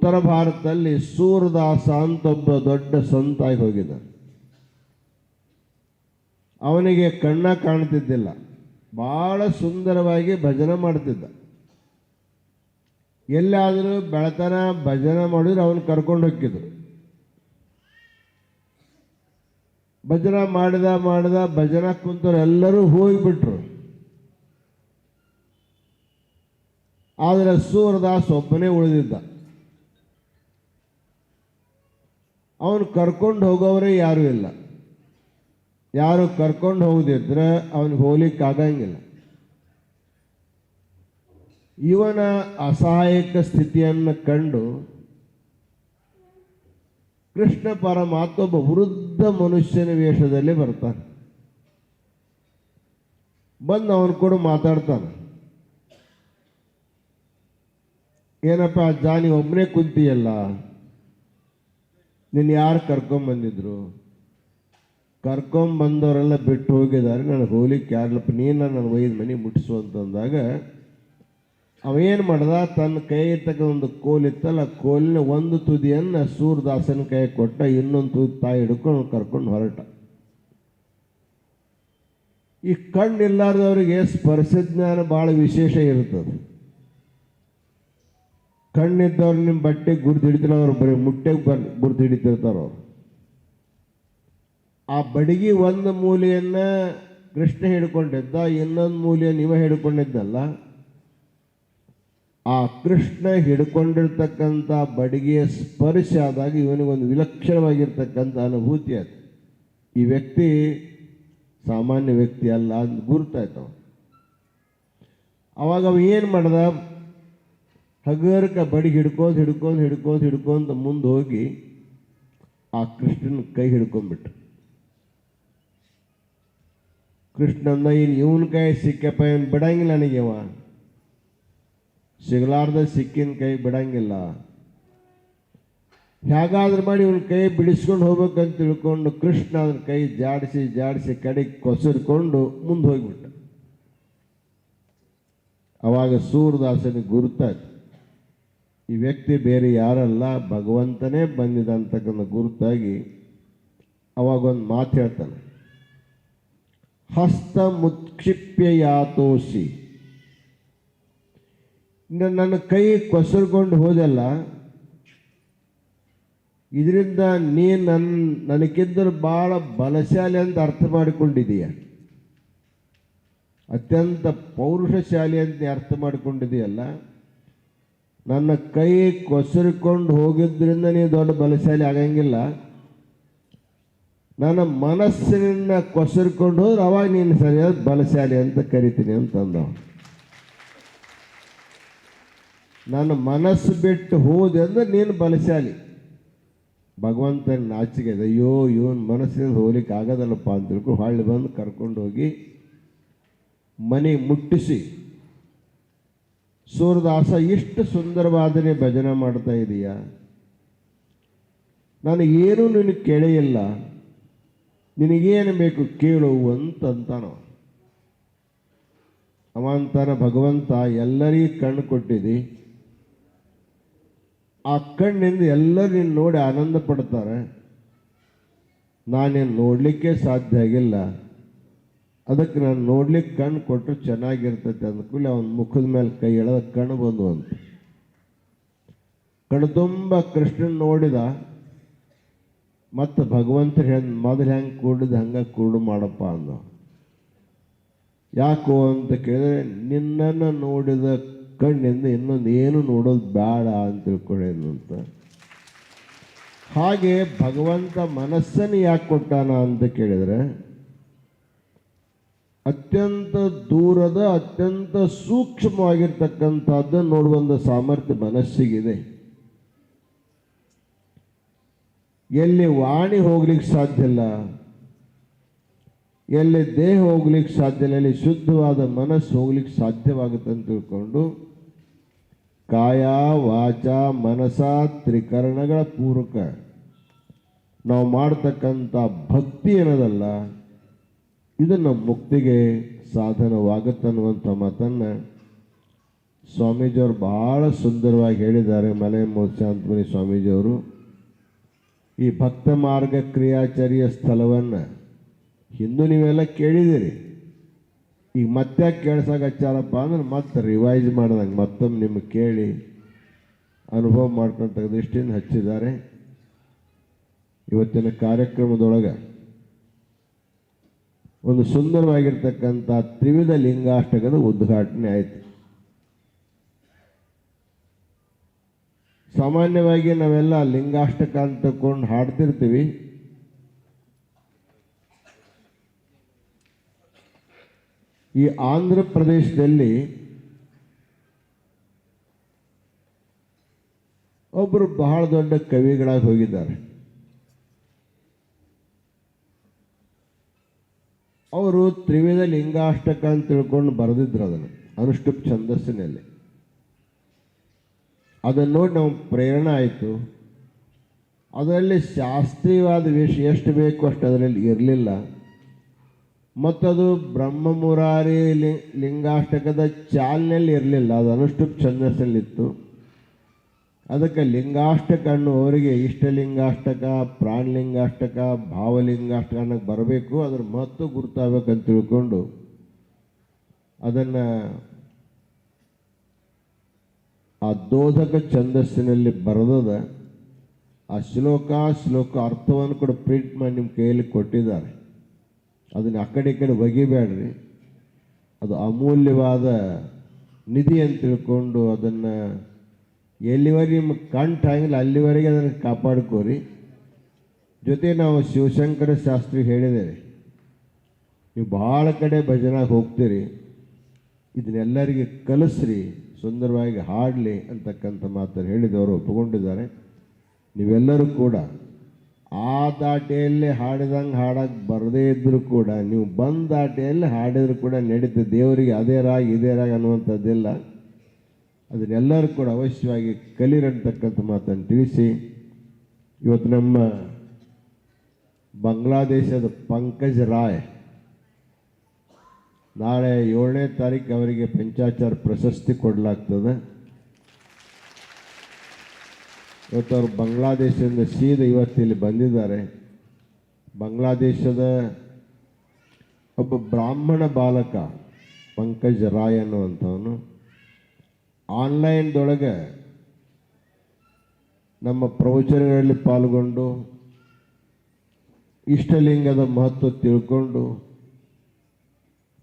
ಉತ್ತರ ಭಾರತದಲ್ಲಿ ಸೂರದಾಸ ಅಂತ ಒಬ್ಬ ದೊಡ್ಡ ಸಂತಾಗಿ ಹೋಗಿದ್ದ ಅವನಿಗೆ ಕಣ್ಣ ಕಾಣ್ತಿದ್ದಿಲ್ಲ. ಬಹಳ ಸುಂದರವಾಗಿ ಭಜನೆ ಮಾಡ್ತಿದ್ದ. ಎಲ್ಲಾದರೂ ಬೆಳತನ ಭಜನೆ ಮಾಡಿದ್ರೆ ಅವನು ಕರ್ಕೊಂಡು ಹೋಗಿದ್ರು ಭಜನೆ ಮಾಡಿದ ಮಾಡಿದ ಭಜನೆ ಕುಂತವ್ರು ಎಲ್ಲರೂ ಹೋಗಿಬಿಟ್ರು. ಆದರೆ ಸೂರದಾಸ್ ಒಬ್ಬನೇ ಉಳಿದಿದ್ದ. ಅವನು ಕರ್ಕೊಂಡು ಹೋಗೋವರೇ ಯಾರೂ ಇಲ್ಲ. ಯಾರು ಕರ್ಕೊಂಡು ಹೋಗದಿದ್ರೆ ಅವನಿಗೆ ಹೋಗ್ಲಿಕ್ಕೆ ಆಗಂಗಿಲ್ಲ. ಇವನ ಅಸಹಾಯಕ ಸ್ಥಿತಿಯನ್ನು ಕಂಡು ಕೃಷ್ಣ ಪರಮಾತ್ಮ ಒಬ್ಬ ವೃದ್ಧ ಮನುಷ್ಯನ ವೇಷದಲ್ಲಿ ಬರ್ತಾನೆ. ಬಂದು ಅವನು ಕೂಡ ಮಾತಾಡ್ತಾನೆ. ಏನಪ್ಪ ಜಾನಿ ಒಬ್ಬನೇ ಕುಂತಿಯಲ್ಲ? ನಿನ್ನ ಯಾರು ಕರ್ಕೊಂಬಂದಿದ್ರು ಕರ್ಕೊಂಬಂದವರೆಲ್ಲ ಬಿಟ್ಟು ಹೋಗಿದ್ದಾರೆ. ನನಗೆ ಹೋಗ್ಲಿಕ್ಕೆ ಯಾರಲ್ಲಪ್ಪ ನೀನು ನನ್ನ ಒಯ್ದು ಮನೆ ಮುಟ್ಟಿಸು ಅಂತಂದಾಗ ಅವೇನು ಮಾಡ್ದ? ತನ್ನ ಕೈ ಇರ್ತಕ್ಕ ಒಂದು ಕೋಲಿತ್ತಲ್ಲ ಕೋಲಿನ ಒಂದು ತುದಿಯನ್ನು ಸೂರ್ಯದಾಸನ ಕೈ ಕೊಟ್ಟ, ಇನ್ನೊಂದು ತುದಿ ತಾಯಿ ಹಿಡ್ಕೊಂಡು ಕರ್ಕೊಂಡು ಹೊರಟ. ಈ ಕಣ್ಣಿಲ್ಲಾರ್ದವ್ರಿಗೆ ಸ್ಪರ್ಶ ಜ್ಞಾನ ಭಾಳ ವಿಶೇಷ ಇರ್ತದೆ. ಕಣ್ಣಿದ್ದವ್ರು ನಿಮ್ಮ ಬಟ್ಟೆ ಗುರ್ತು ಹಿಡಿತಾರೆ ಅವ್ರು ಬರೀ ಮುಟ್ಟೆಗೆ ಬರ್ ಹಿಡಿತಿರ್ತಾರೆ ಆ ಬಡಗಿ ಒಂದು ಮೂಲೆಯನ್ನ ಕೃಷ್ಣ ಹಿಡ್ಕೊಂಡಿದ್ದ, ಇನ್ನೊಂದು ಮೂಲೆಯನ್ನು ಇವ ಹಿಡ್ಕೊಂಡಿದ್ದಲ್ಲ. ಆ ಕೃಷ್ಣ ಹಿಡ್ಕೊಂಡಿರ್ತಕ್ಕಂಥ ಬಡಿಗೆಯ ಸ್ಪರ್ಶ ಆದಾಗ ಇವನಿಗೊಂದು ವಿಲಕ್ಷಣವಾಗಿರ್ತಕ್ಕಂಥ ಅನುಭೂತಿ ಆಯ್ತು ಈ ವ್ಯಕ್ತಿ ಸಾಮಾನ್ಯ ವ್ಯಕ್ತಿ ಅಲ್ಲ ಅಂತ ಗುರುತಾಯ್ತು ಅವ. ಅವಾಗ ಅವ ಏನು ಮಾಡ್ದ? ಹಗರ್ಕ ಬಡಿ ಹಿಡ್ಕೊಂಡು ಹಿಡ್ಕೊಂಡು ಹಿಡ್ಕೊಂಡು ಹಿಡ್ಕೊಂಡು ಮುಂದೆ ಹೋಗಿ ಆ ಕೃಷ್ಣನ ಕೈ ಹಿಡ್ಕೊಂಡ್ಬಿಟ್ಟ ಕೃಷ್ಣಂದ ಇನ್ನು ಇವನ ಕೈ ಸಿಕ್ಕಪ್ಪ ಏನು ಬಿಡಂಗಿಲ್ಲ ನನಗೆ ಇವ. ಸಿಗಲಾರ್ದ ಸಿಕ್ಕಿನ ಕೈ ಬಿಡಂಗಿಲ್ಲ. ಹೇಗಾದ್ರೂ ಮಾಡಿ ಇವನ ಕೈ ಬಿಡಿಸ್ಕೊಂಡು ಹೋಗ್ಬೇಕಂತ ತಿಳ್ಕೊಂಡು ಕೃಷ್ಣ ಅದನ್ನ ಕೈ ಜಾಡಿಸಿ ಜಾಡಿಸಿ ಕಡೆಗೆ ಕೊಸರ್ಕೊಂಡು ಮುಂದೆ ಹೋಗ್ಬಿಟ್ಟ ಅವಾಗ ಸೂರ್ಯದಾಸನಿಗೆ ಗುರುತಾಯ್ತು. ಈ ವ್ಯಕ್ತಿ ಬೇರೆ ಯಾರಲ್ಲ, ಭಗವಂತನೇ ಬಂದಿದ ಅಂತಕ್ಕಂಥ ಗುರುತಾಗಿ ಅವಾಗ ಒಂದು ಮಾತು ಹೇಳ್ತಾನೆ. ಹಸ್ತ ಮುತ್ಕ್ಷಿಪ್ಯ ಯಾತೋಸಿ ನನ್ನ ಕೈ ಕೊಸರ್ಕೊಂಡು ಹೋದೆಲ್ಲ, ಇದರಿಂದ ನೀ ನನ್ನ ನನಗಿದ್ದರೂ ಭಾಳ ಬಲಶಾಲಿ ಅಂತ ಅರ್ಥ ಮಾಡಿಕೊಂಡಿದೀಯ ಅತ್ಯಂತ ಪೌರುಷಶಾಲಿ ಅಂತ ಅರ್ಥ ಮಾಡಿಕೊಂಡಿದೆಯಲ್ಲ ನನ್ನ ಕೈ ಕೊಸರಿಕೊಂಡು ಹೋಗಿದ್ದರಿಂದ ನೀ ದೊಡ್ಡ ಬಲಶಾಲಿ ಆಗಂಗಿಲ್ಲ. ನನ್ನ ಮನಸ್ಸಿನಿಂದ ಕೊಸರಿಕೊಂಡು ಹೋದ್ರೆ ಅವಾಗ ನೀನು ಸರಿಯಾದ ಬಲಶಾಲಿ ಅಂತ ಕರಿತೀನಿ ಅಂತಂದ ನನ್ನ ಮನಸ್ಸು ಬಿಟ್ಟು ಹೋದೆ ಅಂದ್ರೆ ನೀನು ಬಲಶಾಲಿ. ಭಗವಂತನ ಇದೆ. ಅಯ್ಯೋ, ಇವನ್ ಮನಸ್ಸಿನಿಂದ ಹೋಗ್ಲಿಕ್ಕೆ ಆಗೋದಲ್ಲಪ್ಪ ಅಂತ ತಿಳ್ಕೊಂಡು ಹೊಳ್ಳಿ ಬಂದು ಕರ್ಕೊಂಡು ಹೋಗಿ ಮನೆ ಮುಟ್ಟಿಸಿ ಸೂರ್ಯದಾಸ ಎಷ್ಟು ಸುಂದರವಾದನೆ ಭಜನೆ ಮಾಡ್ತಾ ಇದೀಯ? ನಾನು ಏನೂ ನಿನಗೆ ಕೇಳೆಯಿಲ್ಲ ನಿನಗೇನು ಬೇಕು ಕೇಳು ಅಂತಂತಾನ ಅವಂತಾನ ಭಗವಂತ ಎಲ್ಲರಿಗೂ ಕಣ್ಣು ಕೊಟ್ಟಿದ್ದಿ ಆ ಕಣ್ಣಿಂದ ಎಲ್ಲರೂ ನಿನ್ನ ನೋಡಿ ಆನಂದ ಪಡ್ತಾರೆ. ನಾನೇನು ನೋಡಲಿಕ್ಕೆ ಸಾಧ್ಯ ಆಗಿಲ್ಲ. ಅದಕ್ಕೆ ನಾನು ನೋಡ್ಲಿಕ್ಕೆ ಕಣ್ಣು ಕೊಟ್ಟರೆ ಚೆನ್ನಾಗಿರ್ತೈತೆ ಅಂದ್ಕೂಲೆ ಅವನ ಮುಖದ ಮೇಲೆ ಕೈ ಎಳೆದ ಕಣ್ಣು ಬಂದು ಅಂತ. ಕಣ್ಣು ತುಂಬ ಕೃಷ್ಣನ್ ನೋಡಿದ. ಮತ್ತು ಭಗವಂತ ಹೆಂಗೆ ಮೊದಲು ಹೆಂಗೆ ಕೂಡಿದ, ಹಂಗೆ ಕೂಡು ಮಾಡಪ್ಪ ಅಂದ. ಯಾಕೋ ಅಂತ ಕೇಳಿದ್ರೆ, ನಿನ್ನನ್ನು ನೋಡಿದ ಕಣ್ಣಿಂದ ಇನ್ನೊಂದು ಏನು ನೋಡೋದು ಬೇಡ ಅಂತ ತಿಳ್ಕೊಳ್ಳೇನು ಅಂತ ಹಾಗೆ ಭಗವಂತ ಮನಸ್ಸನ್ನು ಯಾಕೆ ಕೊಟ್ಟಾನ ಅಂತ ಕೇಳಿದರೆ ಅತ್ಯಂತ ದೂರದ, ಅತ್ಯಂತ ಸೂಕ್ಷ್ಮವಾಗಿರ್ತಕ್ಕಂಥದ್ದನ್ನು ನೋಡುವಂಥ ಸಾಮರ್ಥ್ಯ ಮನಸ್ಸಿಗಿದೆ. ಎಲ್ಲಿ ವಾಣಿ ಹೋಗ್ಲಿಕ್ಕೆ ಸಾಧ್ಯ ಇಲ್ಲ, ಎಲ್ಲಿ ದೇಹ ಹೋಗ್ಲಿಕ್ಕೆ ಸಾಧ್ಯ ಇಲ್ಲ, ಎಲ್ಲಿ ಶುದ್ಧವಾದ ಮನಸ್ಸು ಹೋಗ್ಲಿಕ್ಕೆ ಸಾಧ್ಯವಾಗುತ್ತೆ ಅಂತ ತಿಳ್ಕೊಂಡು ಕಾಯ, ವಾಚ, ಮನಸ, ತ್ರಿಕರಣಗಳ ಪೂರಕ ನಾವು ಮಾಡ್ತಕ್ಕಂಥ ಭಕ್ತಿ ಏನದಲ್ಲ ಇದು ನಮ್ಮ ಮುಕ್ತಿಗೆ ಸಾಧನವಾಗುತ್ತನ್ನುವಂಥ ಮಾತನ್ನು ಸ್ವಾಮೀಜಿಯವರು ಭಾಳ ಸುಂದರವಾಗಿ ಹೇಳಿದ್ದಾರೆ. ಮಲೆ ಸ್ವಾಮೀಜಿ ಸ್ವಾಮೀಜಿಯವರು. ಈ ಭಕ್ತ ಮಾರ್ಗ ಕ್ರಿಯಾಚರ್ಯ ಸ್ಥಳವನ್ನು ಹಿಂದೂ ನೀವೆಲ್ಲ ಕೇಳಿದ್ದೀರಿ. ಈಗ ಮತ್ತೆ ಕೇಳ್ಸಕ್ಕೆ ಹಚ್ಚಾರಪ್ಪ ಅಂದ್ರೆ ಮತ್ತೆ ರಿವೈಸ್ ಮಾಡಿದಂಗೆ ಮತ್ತೊಮ್ಮೆ ನಿಮಗೆ ಕೇಳಿ ಅನುಭವ ಮಾಡ್ಕೊಳ್ತ ದೃಷ್ಟಿಯಿಂದ ಹಚ್ಚಿದ್ದಾರೆ. ಇವತ್ತಿನ ಕಾರ್ಯಕ್ರಮದೊಳಗೆ ಒಂದು ಸುಂದರವಾಗಿರ್ತಕ್ಕಂಥ ತ್ರಿವಿಧ ಲಿಂಗಾಷ್ಟಕದ ಉದ್ಘಾಟನೆ ಆಯಿತು. ಸಾಮಾನ್ಯವಾಗಿ ನಾವೆಲ್ಲ ಲಿಂಗಾಷ್ಟಕ ಅಂತ ತಕೊಂಡು ಹಾಡ್ತಿರ್ತೀವಿ. ಈ ಆಂಧ್ರ ಪ್ರದೇಶದಲ್ಲಿ ಒಬ್ಬರು ಬಹಳ ದೊಡ್ಡ ಕವಿಗಳಾಗಿ ಹೋಗಿದ್ದಾರೆ. ಅವರು ತ್ರಿವಿಧ ಲಿಂಗಾಷ್ಟಕ ಅಂತ ತಿಳ್ಕೊಂಡು ಬರೆದಿದ್ರು ಅದನ್ನು, ಅನುಷ್ಠುಪ್ ಛಂದಸ್ಸಿನಲ್ಲಿ. ಅದನ್ನು ನೋಡಿ ನಾವು ಪ್ರೇರಣೆ ಆಯಿತು. ಅದರಲ್ಲಿ ಶಾಸ್ತ್ರೀಯವಾದ ವಿಷಯ ಎಷ್ಟು ಬೇಕು ಅಷ್ಟು ಅದರಲ್ಲಿ ಇರಲಿಲ್ಲ. ಮತ್ತದು ಬ್ರಹ್ಮ ಮುರಾರಿ ಲಿಂಗಾಷ್ಟಕದ ಚಾಲ್ನಲ್ಲಿ ಇರಲಿಲ್ಲ, ಅದು ಅನುಷ್ಠುಪ್ ಛಂದಸ್ಸಲ್ಲಿತ್ತು ಅದಕ್ಕೆ ಲಿಂಗಾಷ್ಟಕ ಅನ್ನುವರಿಗೆ ಇಷ್ಟಲಿಂಗಾಷ್ಟಕ, ಪ್ರಾಣಲಿಂಗಾಷ್ಟಕ, ಭಾವಲಿಂಗಾಷ್ಟಕ ಅನ್ನೋಕ್ಕೆ ಬರಬೇಕು. ಅದ್ರ ಮಹತ್ವ ಗುರುತಾಗಬೇಕಂತ ತಿಳ್ಕೊಂಡು ಅದನ್ನು ಆ ದೋಧಕ ಛಂದಸ್ಸಿನಲ್ಲಿ ಬರೆದದ, ಆ ಶ್ಲೋಕ ಶ್ಲೋಕ ಅರ್ಥವನ್ನು ಕೂಡ ಪ್ರಿಂಟ್ ಮಾಡಿ ನಿಮ್ಮ ಕೈಯಲ್ಲಿ ಕೊಟ್ಟಿದ್ದಾರೆ. ಅದನ್ನು ಆ ಕಡೆ ಕಡೆ ಒಗಿಬೇಡ್ರಿ. ಅದು ಅಮೂಲ್ಯವಾದ ನಿಧಿ ಅಂತ ತಿಳ್ಕೊಂಡು ಅದನ್ನು ಎಲ್ಲಿವರೆಗೆ ನಿಮ್ಮ ಕಂಠ ಆಗಿಲ್ಲ ಅಲ್ಲಿವರೆಗೆ ಅದನ್ನು ಕಾಪಾಡ್ಕೋರಿ. ಜೊತೆ ನಾವು ಶಿವಶಂಕರ ಶಾಸ್ತ್ರಿ ಹೇಳಿದ್ದೇವೆ. ನೀವು ಭಾಳ ಕಡೆ ಭಜನೆ ಹೋಗ್ತೀರಿ. ಇದನ್ನೆಲ್ಲರಿಗೆ ಕಲಿಸ್ರಿ, ಸುಂದರವಾಗಿ ಹಾಡಲಿ ಅಂತಕ್ಕಂಥ ಮಾತನ್ನು ಹೇಳಿದವರು ಒಪ್ಪಿಕೊಂಡಿದ್ದಾರೆ. ನೀವೆಲ್ಲರೂ ಕೂಡ ಆ ದಾಟೆಯಲ್ಲೇ ಹಾಡಿದಂಗೆ ಹಾಡಕ್ಕೆ ಬರದೇ ಇದ್ದರೂ ಕೂಡ, ನೀವು ಬಂದ ದಾಟಿಯಲ್ಲಿ ಹಾಡಿದ್ರು ಕೂಡ ನಡೀತದೆ ದೇವರಿಗೆ ಅದೇ ರಾಗ, ಇದೇ ರಾಗ ಅನ್ನುವಂಥದ್ದಿಲ್ಲ. ಅದನ್ನೆಲ್ಲರೂ ಕೂಡ ಅವಶ್ಯವಾಗಿ ಕಲಿರಂತಕ್ಕಂಥ ಮಾತನ್ನು ತಿಳಿಸಿ, ಇವತ್ತು ನಮ್ಮ ಬಾಂಗ್ಲಾದೇಶದ ಪಂಕಜ್ ರಾಯ್ ನಾಳೆ ಏಳನೇ ತಾರೀಕು ಅವರಿಗೆ ಪಂಚಾಚಾರ ಪ್ರಶಸ್ತಿ ಕೊಡಲಾಗ್ತದೆ. ಇವತ್ತು ಅವರು ಬಾಂಗ್ಲಾದೇಶದಿಂದ ಸೀದ ಇವತ್ತು ಇಲ್ಲಿ ಬಂದಿದ್ದಾರೆ. ಬಾಂಗ್ಲಾದೇಶದ ಒಬ್ಬ ಬ್ರಾಹ್ಮಣ ಬಾಲಕ ಪಂಕಜ್ ರಾಯ್ ಅನ್ನುವಂಥವನು. ಆನ್ಲೈನ್ದೊಳಗೆ ನಮ್ಮ ಪ್ರವಚನಗಳಲ್ಲಿ ಪಾಲ್ಗೊಂಡು, ಇಷ್ಟಲಿಂಗದ ಮಹತ್ವ ತಿಳ್ಕೊಂಡು,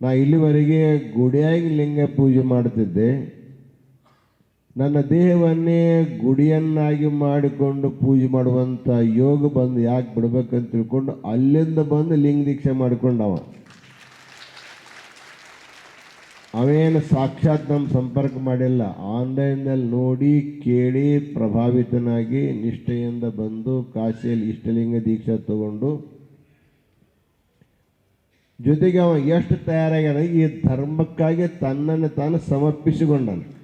ನಾ ಇಲ್ಲಿವರೆಗೆ ಗುಡಿಯಾಗಿ ಲಿಂಗ ಪೂಜೆ ಮಾಡ್ತಿದ್ದೆ. ನನ್ನ ದೇಹವನ್ನೇ ಗುಡಿಯನ್ನಾಗಿ ಮಾಡಿಕೊಂಡು ಪೂಜೆ ಮಾಡುವಂಥ ಯೋಗ ಬಂದು ಯಾಕೆ ಬಿಡ್ಬೇಕಂತ ತಿಳ್ಕೊಂಡು ಅಲ್ಲಿಂದ ಬಂದು ಲಿಂಗ ದೀಕ್ಷೆ ಮಾಡ್ಕೊಂಡವ. ಅವೇನು ಸಾಕ್ಷಾತ್ ನಮ್ಮ ಸಂಪರ್ಕ ಮಾಡಿಲ್ಲ. ಆನ್ಲೈನ್ನಲ್ಲಿ ನೋಡಿ ಕೇಳಿ ಪ್ರಭಾವಿತನಾಗಿ ನಿಷ್ಠೆಯಿಂದ ಬಂದು ಕಾಶಿಯಲ್ಲಿ ಇಷ್ಟಲಿಂಗ ದೀಕ್ಷೆ ತಗೊಂಡು ಜೊತೆಗೆ ಅವ ಎಷ್ಟು ತಯಾರಾಗ್ಯಾನ? ಈ ಧರ್ಮಕ್ಕಾಗಿ ತನ್ನನ್ನು ತಾನು ಸಮರ್ಪಿಸಿಕೊಂಡನು.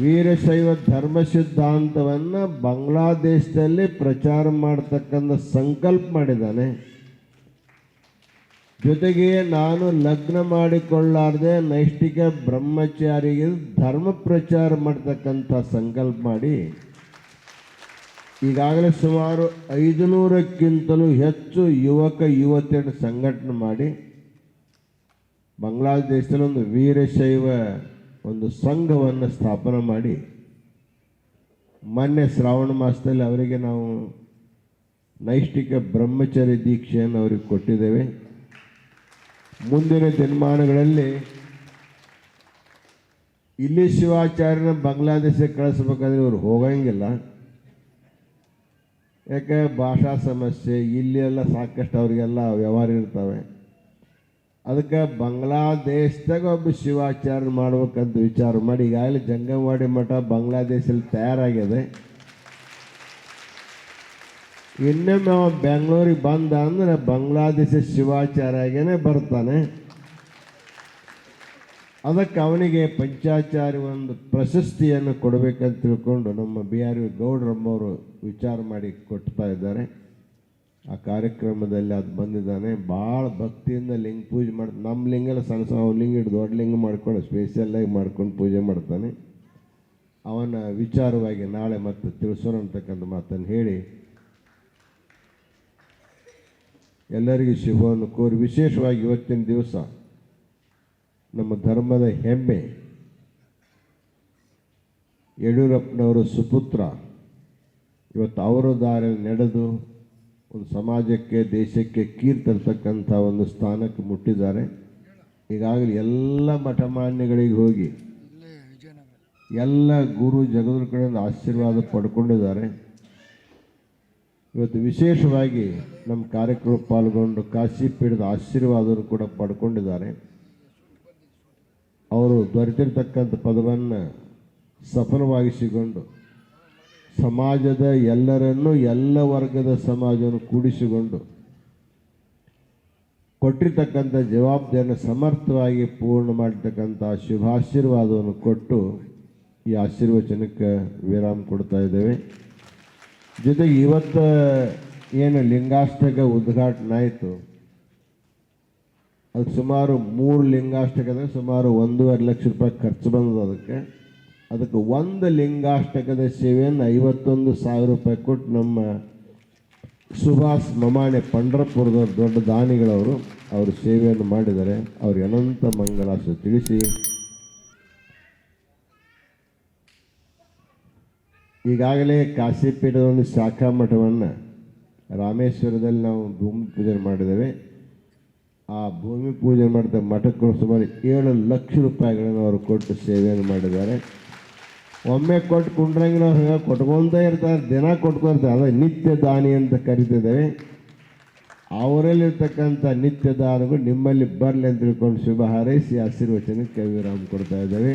ವೀರಶೈವ ಧರ್ಮ ಸಿದ್ಧಾಂತವನ್ನು ಬಾಂಗ್ಲಾದೇಶದಲ್ಲಿ ಪ್ರಚಾರ ಮಾಡ್ತಕ್ಕಂಥ ಸಂಕಲ್ಪ ಮಾಡಿದ್ದಾನೆ ಜೊತೆಗೆ ನಾನು ಲಗ್ನ ಮಾಡಿಕೊಳ್ಳಾರ್ದೆ ನೈಷ್ಠಿಕ ಬ್ರಹ್ಮಚಾರಿಗೆ ಧರ್ಮ ಪ್ರಚಾರ ಮಾಡ್ತಕ್ಕಂಥ ಸಂಕಲ್ಪ ಮಾಡಿ ಈಗಾಗಲೇ ಸುಮಾರು ಐದು ನೂರಕ್ಕಿಂತಲೂ ಹೆಚ್ಚು ಯುವಕ ಯುವತಿಯರ ಸಂಘಟನೆ ಮಾಡಿ ಬಾಂಗ್ಲಾದೇಶದಲ್ಲಿ ಒಂದು ವೀರಶೈವ ಒಂದು ಸಂಘವನ್ನು ಸ್ಥಾಪನೆ ಮಾಡಿ ಮೊನ್ನೆ ಶ್ರಾವಣ ಮಾಸದಲ್ಲಿ ಅವರಿಗೆ ನಾವು ನೈಷ್ಠಿಕ ಬ್ರಹ್ಮಚರ್ಯ ದೀಕ್ಷೆಯನ್ನು ಅವರಿಗೆ ಕೊಟ್ಟಿದ್ದೇವೆ. ಮುಂದಿನ ಜನ್ಮಾನಗಳಲ್ಲಿ ಇಲ್ಲಿ ಶಿವಾಚಾರ್ಯನ ಬಾಂಗ್ಲಾದೇಶಕ್ಕೆ ಕಳಿಸ್ಬೇಕಾದ್ರೆ ಇವರು ಹೋಗಂಗಿಲ್ಲ. ಯಾಕೆ? ಭಾಷಾ ಸಮಸ್ಯೆ, ಇಲ್ಲಿ ಎಲ್ಲ ಸಾಕಷ್ಟು ಅವರಿಗೆಲ್ಲ ವ್ಯವಹಾರ ಇರ್ತವೆ. ಅದಕ್ಕೆ ಬಾಂಗ್ಲಾದೇಶದಾಗ ಒಬ್ಬ ಶಿವಾಚಾರ್ಯ ಮಾಡ್ಬೇಕಂತ ವಿಚಾರ ಮಾಡಿ. ಈಗಾಗಲೇ ಜಂಗಮವಾಡಿ ಮಠ ಬಾಂಗ್ಲಾದೇಶದಲ್ಲಿ ತಯಾರಾಗಿದೆ. ಇನ್ನೊಮ್ಮೆ ಅವ ಬೆಂಗಳೂರಿಗೆ ಬಂದ ಅಂದ್ರೆ ಬಾಂಗ್ಲಾದೇಶ ಶಿವಾಚಾರ್ಯಾಗೇನೆ ಬರ್ತಾನೆ. ಅದಕ್ಕೆ ಅವನಿಗೆ ಪಂಚಾಚಾರ್ಯ ಒಂದು ಪ್ರಶಸ್ತಿಯನ್ನು ಕೊಡಬೇಕಂತ ತಿಳ್ಕೊಂಡು ನಮ್ಮ ಬಿ ಆರ್ ವಿ ಗೌಡ್ರಮ್ಮವರು ವಿಚಾರ ಮಾಡಿ ಕೊಡ್ತಾ ಇದ್ದಾರೆ. ಆ ಕಾರ್ಯಕ್ರಮದಲ್ಲಿ ಅದು ಬಂದಿದ್ದಾನೆ. ಭಾಳ ಭಕ್ತಿಯಿಂದ ಲಿಂಗ ಪೂಜೆ ಮಾಡಿ, ನಮ್ಮ ಲಿಂಗಲ್ಲ ಸಣ್ಣ ಸಣ್ಣ ಲಿಂಗ ಇಟ್ಟು ದೊಡ್ಡ ಲಿಂಗ ಮಾಡ್ಕೊಂಡು ಸ್ಪೆಷಲ್ಲಾಗಿ ಮಾಡ್ಕೊಂಡು ಪೂಜೆ ಮಾಡ್ತಾನೆ. ಅವನ ವಿಚಾರವಾಗಿ ನಾಳೆ ಮತ್ತೆ ತಿಳಿಸೋಣ ಅಂತಕ್ಕಂಥ ಮಾತನ್ನು ಹೇಳಿ ಎಲ್ಲರಿಗೂ ಶುಭವನ್ನು ಕೋರಿ ವಿಶೇಷವಾಗಿ ಇವತ್ತಿನ ದಿವಸ ನಮ್ಮ ಧರ್ಮದ ಹೆಮ್ಮೆ. ಯಡಿಯೂರಪ್ಪನವರ ಸುಪುತ್ರ ಇವತ್ತು ಅವರ ದಾರಿಯಲ್ಲಿ ನಡೆದು ಒಂದು ಸಮಾಜಕ್ಕೆ, ದೇಶಕ್ಕೆ ಕೀರ್ ತರ್ತಕ್ಕಂಥ ಒಂದು ಸ್ಥಾನಕ್ಕೆ ಮುಟ್ಟಿದ್ದಾರೆ. ಈಗಾಗಲೇ ಎಲ್ಲ ಮಠಮಾನ್ಯಗಳಿಗೆ ಹೋಗಿ ಎಲ್ಲ ಗುರು ಜಗದ್ರ ಕಡೆಯಿಂದ ಆಶೀರ್ವಾದ ಪಡ್ಕೊಂಡಿದ್ದಾರೆ. ಇವತ್ತು ವಿಶೇಷವಾಗಿ ನಮ್ಮ ಕಾರ್ಯಕ್ರಮ ಪಾಲ್ಗೊಂಡು ಕಾಶಿ ಪೀಠದ ಆಶೀರ್ವಾದವನ್ನು ಕೂಡ ಪಡ್ಕೊಂಡಿದ್ದಾರೆ. ಅವರು ದೊರೆತಿರ್ತಕ್ಕಂಥ ಪದವನ್ನು ಸಫಲವಾಗಿಸಿಕೊಂಡು ಸಮಾಜದ ಎಲ್ಲರನ್ನು ಎಲ್ಲ ವರ್ಗದ ಸಮಾಜವನ್ನು ಕೂಡಿಸಿಕೊಂಡು ಕೊಟ್ಟಿರ್ತಕ್ಕಂಥ ಜವಾಬ್ದಾರಿಯನ್ನು ಸಮರ್ಥವಾಗಿ ಪೂರ್ಣ ಮಾಡಿರ್ತಕ್ಕಂಥ ಶುಭಾಶೀರ್ವಾದವನ್ನು ಕೊಟ್ಟು ಈ ಆಶೀರ್ವಚನಕ್ಕೆ ವಿರಾಮ ಕೊಡ್ತಾ ಇದ್ದೇವೆ. ಜೊತೆಗೆ ಇವತ್ತು ಏನು ಲಿಂಗಾಷ್ಟಕ ಉದ್ಘಾಟನೆ ಆಯಿತು. ಅದು ಸುಮಾರು ಮೂರು ಲಿಂಗಾಷ್ಟಕದ ಸುಮಾರು ಒಂದೂವರೆ ಲಕ್ಷ ರೂಪಾಯಿ ಖರ್ಚು ಬಂದದ ಅದಕ್ಕೆ. ಅದಕ್ಕೆ ಒಂದು ಲಿಂಗಾಷ್ಟಕದ ಸೇವೆಯನ್ನು ಐವತ್ತೊಂದು ಸಾವಿರ ರೂಪಾಯಿ ಕೊಟ್ಟು ನಮ್ಮ ಸುಭಾಷ್ ಮಮಾಣೆ ಪಂಡರಪುರದ ದೊಡ್ಡ ದಾನಿಗಳವರು ಅವರು ಸೇವೆಯನ್ನು ಮಾಡಿದ್ದಾರೆ. ಅವ್ರಿಗೆ ಅನಂತ ಮಂಗಳಾಶ ತಿಳಿಸಿ. ಈಗಾಗಲೇ ಕಾಶಿಪೀಠದ ಒಂದು ಶಾಖಾ ಮಠವನ್ನು ರಾಮೇಶ್ವರದಲ್ಲಿ ನಾವು ಭೂಮಿ ಪೂಜೆ ಮಾಡಿದ್ದೇವೆ. ಆ ಭೂಮಿ ಪೂಜೆ ಮಾಡಿದ ಮಠಕ್ಕೂ ಸುಮಾರು ಏಳು ಲಕ್ಷ ರೂಪಾಯಿಗಳನ್ನು ಅವರು ಕೊಟ್ಟು ಸೇವೆಯನ್ನು ಮಾಡಿದ್ದಾರೆ. ಒಮ್ಮೆ ಕೊಟ್ಟು ಕುಂಡ್ರಂಗಿನ ಹಂಗೆ ಕೊಟ್ಕೊಳ್ತಾ ಇರ್ತಾರೆ, ದಿನ ಕೊಟ್ಕೊಳ್ತಾರೆ ಅದೇ ನಿತ್ಯ ದಾನಿ ಅಂತ ಕರಿತಿದ್ದೇವೆ ಅವರಲ್ಲಿರ್ತಕ್ಕಂಥ ನಿತ್ಯ ದಾನಗಳು ನಿಮ್ಮಲ್ಲಿ ಬರಲಿ ಅಂತ ತಿಳ್ಕೊಂಡು ಶುಭ ಹಾರೈಸಿ ಆಶೀರ್ವಚನಕ್ಕೆ ವಿರಾಮ ಕೊಡ್ತಾ ಇದ್ದೇವೆ